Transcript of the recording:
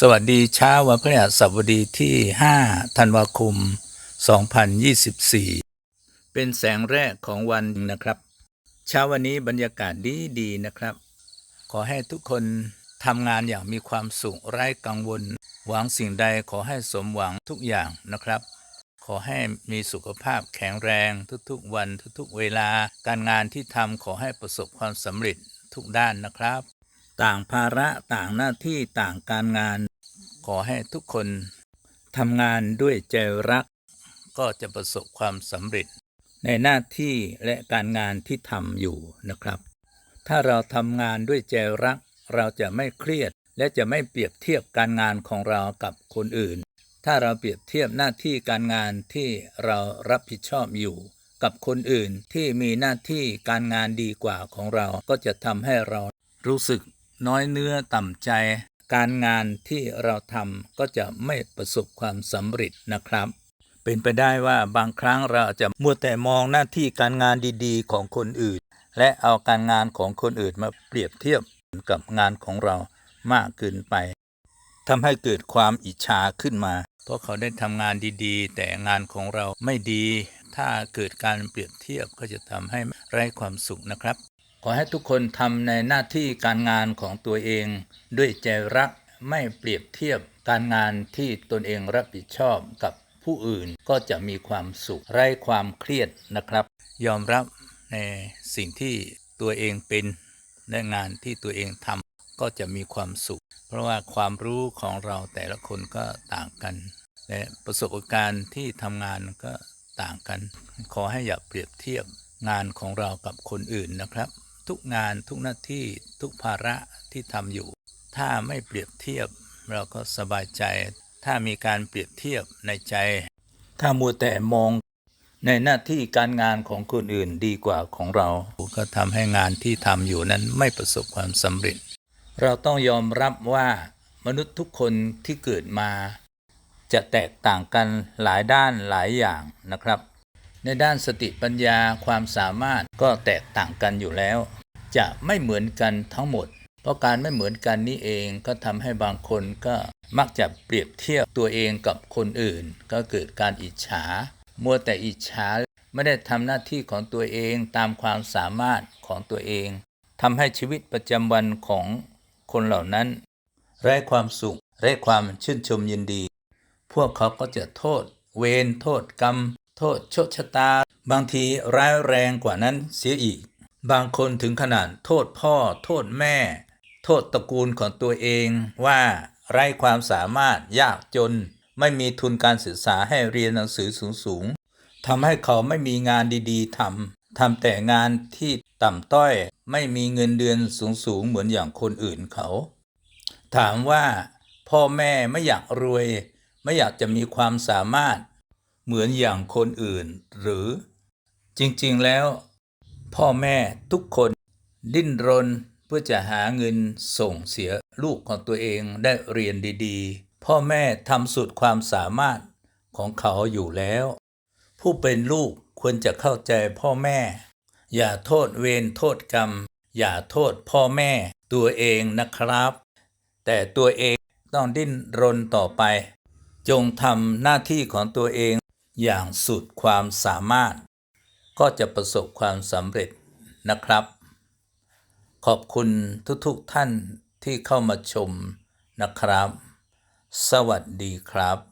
สวัสดีเช้าวันพฤหัสบดีที่ 5 ธันวาคม 2024 เป็นแสงแรกของวันนะครับ เช้าวันนี้บรรยากาศดีดีนะครับ ขอให้ทุกคนทำงานอย่างมีความสุขไร้กังวล หวังสิ่งใดขอให้สมหวังทุกอย่างนะครับ ขอให้มีสุขภาพแข็งแรงทุกๆวันทุกๆเวลา การงานที่ทำขอให้ประสบความสำเร็จทุกด้านนะครับ ต่างภาระต่างหน้าที่ต่างการงาน ขอให้ทุกคนทำงานด้วยใจรัก ก็จะประสบความสำเร็จ ในหน้าที่และการงานที่ทำอยู่นะครับ ถ้าเราทำงานด้วยใจรัก เราจะไม่เครียด และจะไม่เปรียบเทียบการงานของเรากับคนอื่น ถ้าเราเปรียบเทียบหน้าที่การงานที่เรารับผิดชอบอยู่กับคนอื่นที่มีหน้าที่การงานดีกว่าของเราก็จะทำให้เรารู้สึก น้อยเนื้อต่ำใจ การงานที่เราทำก็จะไม่ประสบความสำเร็จนะครับ เป็นไปได้ว่าบางครั้งเราจะมัวแต่มองหน้าที่การงานดีๆ ของคนอื่น และเอาการงานของคนอื่นมาเปรียบเทียบกับงานของเรามากเกินไปทำให้เกิดความอิจฉาขึ้นมา เพราะเขาได้ทำงานดีๆ แต่งานของเราไม่ดี ถ้าเกิดการเปรียบเทียบก็จะทำให้ไร้ความสุขนะครับ ขอให้ทุกคนทำในหน้าที่การงานของตัวเอง ด้วยใจรักไม่เปรียบเทียบการงานที่ตนเองรับผิดชอบกับผู้อื่นก็จะมีความสุขไร้ความเครียดนะครับ ยอมรับในสิ่งที่ตัวเองเป็นและงานที่ตัวเองทำก็จะมีความสุข เพราะว่าความรู้ของเราแต่ละคนก็ต่างกัน และประสบการณ์ที่ทำงานก็ต่างกัน ขอให้อย่าเปรียบเทียบงานของเรากับคนอื่นนะครับ ทุกงานทุกหน้าที่ทุกภาระที่ทำอยู่ ถ้าไม่เปรียบเทียบ เราก็สบายใจ ถ้ามีการเปรียบเทียบในใจ ถ้ามัวแต่มองในหน้าที่การงานของคนอื่นดีกว่าของเรา ก็ทำให้งานที่ทำอยู่นั้นไม่ประสบความสำเร็จ เราต้องยอมรับว่ามนุษย์ทุกคนที่เกิดมา จะแตกต่างกันหลายด้านหลายอย่างนะครับ ในด้านสติปัญญาความสามารถก็แตกต่างกันอยู่แล้ว จะไม่เหมือนกันทั้งหมด เพราะการไม่เหมือนกันนี้เองก็ทำให้บางคนก็มักจะเปรียบเทียบตัวเองกับคนอื่น ก็เกิดการอิจฉา มัวแต่อิจฉาไม่ได้ทำหน้าที่ของตัวเองตามความสามารถของตัวเองทำให้ชีวิตประจำวันของคนเหล่านั้นไร้ความสุขไร้ความชื่นชมยินดี พวกเขาก็จะโทษ เวรโทษกรรม ทษโชคชะตา บางทีร้ายแรงกว่านั้นเสียอีก บางคนถึงขนาดโทษพ่อ โทษแม่ โทษตระกูลของตัวเองว่าไร้ความสามารถยากจน ไม่มีทุนการศึกษาให้เรียนหนังสือสูงๆทำให้เขาไม่มีงานดีๆทำทำแต่งานที่ต่ำต้อยไม่มีเงินเดือนสูงๆเหมือนอย่างคนอื่นเขา ถามว่าพ่อแม่ไม่อยากรวย ไม่อยากจะมีความสามารถ เหมือนอย่างคนอื่น หรือ จริงๆแล้ว พ่อแม่ทุกคนดิ้นรนเพื่อจะหาเงินส่งเสียลูกของตัวเองได้เรียนดีๆ พ่อแม่ทำสุดความสามารถของเขาอยู่แล้ว ผู้เป็นลูกควรจะเข้าใจพ่อแม่ อย่าโทษเวรโทษกรรม อย่าโทษพ่อแม่ตัวเองนะครับ แต่ตัวเองต้องดิ้นรนต่อไป จงทำหน้าที่ของตัวเอง อย่างสุดความสามารถ ก็จะประสบความสำเร็จนะครับ ขอบคุณทุกๆท่านที่เข้ามาชมนะครับ สวัสดีครับ